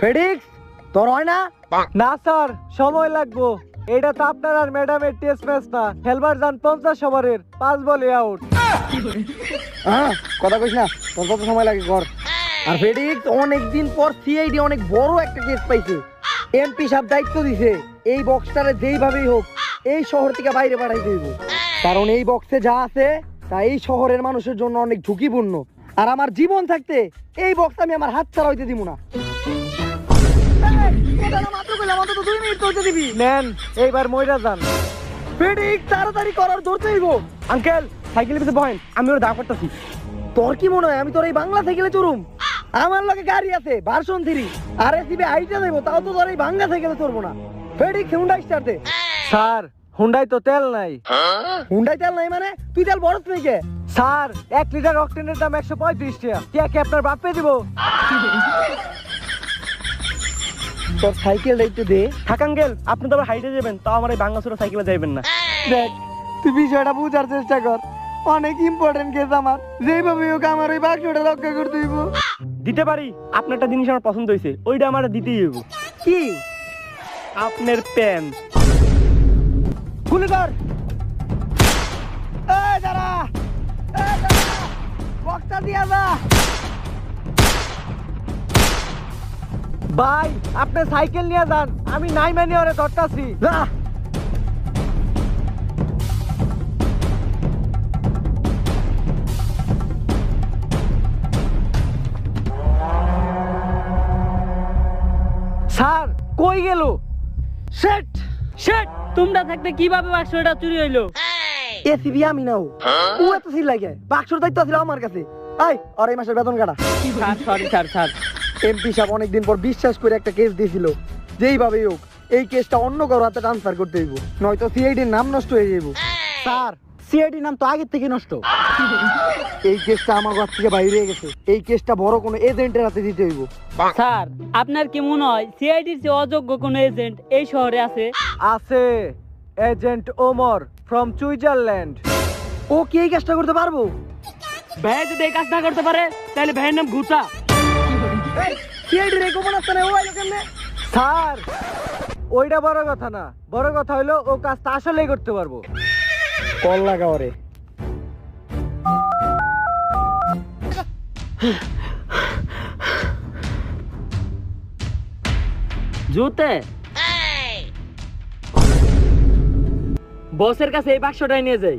ফেডিক্স তোর হয় না? না স্যার সময় লাগবো। এটা তো আপনার আর ম্যাডামের টেস্ট ম্যাচ না। খেলবার যান পঞ্চাশ ওভারের পাঁচ বলে আউট কথা কইস না তোর কত সময় লাগে কর? আর ফেডিক্স অনেক দিন পর সিআইডি অনেক বড় একটা কেস পাইছে। এমপি সাহেব দায়িত্ব দিছে এই বক্সটারে যেইভাবেই হোক এই শহর থেকে বাইরে পাঠাইতে হইব কারণ এই বক্সে যা আছে তা এই শহরের মানুষের জন্য অনেক ঝুঁকিপূর্ণ। আর আমার জীবন থাকতে এই বক্স আমি আমার হাত ছাড়া হইতে দিব না। নেন এইবার মইরা যান। ফেডিক্স তাড়াতাড়ি করার ধরতে হইব আঙ্কেল সাইকেলের পিছনে বহেন আমি ওর দা করতেছি। তোর কি মনে হয় আমি তোর এই বাংলা সাইকেলে চড়ুম? আমার লগে গাড়ি আছে ভার্সন থ্রি আর এসিবি আইটা দেবো তাও তো তোর এই বাংলা সাইকেলে চড়বো না। ফেডিক্স হুন্ডাই স্টার দে স্যার হুন্ডাই তো তেল নাই। হুন্ডাই তেল নাই মানে? তুই তেল বড় তুই কে স্যার এক লিটার অক্টেনের দাম একশো পঁয়ত্রিশ টাকা। কে কি আপনার বাপে দিব? তোর সাইকেলটা একটু দে। থাক আঙ্কেল, আপনি তো আবার হাইটে যাবেন, তাও আমার এই ভাঙ্গাসুরা সাইকেলে যাইবেন না। দেখ, তুই বিষয়টা বুঝার চেষ্টা কর। অনেক ইম্পর্টেন্ট কেস আমার। যেইভাবে হোক আমার ওই বাক্সটা রক্ষা করতে হইব। দিতে পারি আপনার একটা জিনিস আমার পছন্দ হয়েছে ওইটা আমার দিতেই হইব। কি? আপনার প্যান। গুলি কর এই দাঁড়া! এই দাঁড়া! বক্সটা দিয়া যা! ভাই আপনি সাইকেল নিয়ে যান। আমি নাই মানে ওরে ধরতাছি। যা স্যার কই গেল? সেট শেট তোমরা থাকতে কীভাবে বাক্সটা চুরি হইল? এসিবি আমি নাও। ও এত সিল লাগে। বাক্সর দায়িত্ব ছিল আমার কাছে। আই আর এই মাসের বেতন কাটা। Sir sorry sir sir. MP সাহেব অনেকদিন পর বিশ্বাস করে একটা কেস দিয়েছিল। যেইভাবেই হোক এই কেসটা অন্য কারও হাতে ট্রান্সফার করতে হইব। নয়তো সিআইডির নাম নষ্ট হয়ে যাইব। স্যার সিআইডি নাম তো আগের থেকে নষ্ট। এই কেসটা আমার ঘর থেকে বাইরে গেছে। এই কেসটা বড় কোনো এজেন্টের হাতে দিতে হইব। স্যার আপনার কি মনে হয় সিআইডির যে অযোগ্য কোনো এজেন্ট এই শহরে আছে? আছে এজেন্ট ওমর ফ্রম সুইজারল্যান্ড ও কি এই কাজটা করতে পারব? ভাই যদি এই কাজ না করতে পারে তাহলে ভাইয়ের নাম ঘুষা। স্যার ওইটা বড় কথা না। বড় কথা হলো ও কাজটা আসলেই করতে পারব। কল লাগাও রে। জুতে? বসের কাছে এই বাক্সটাই নিয়ে যাই।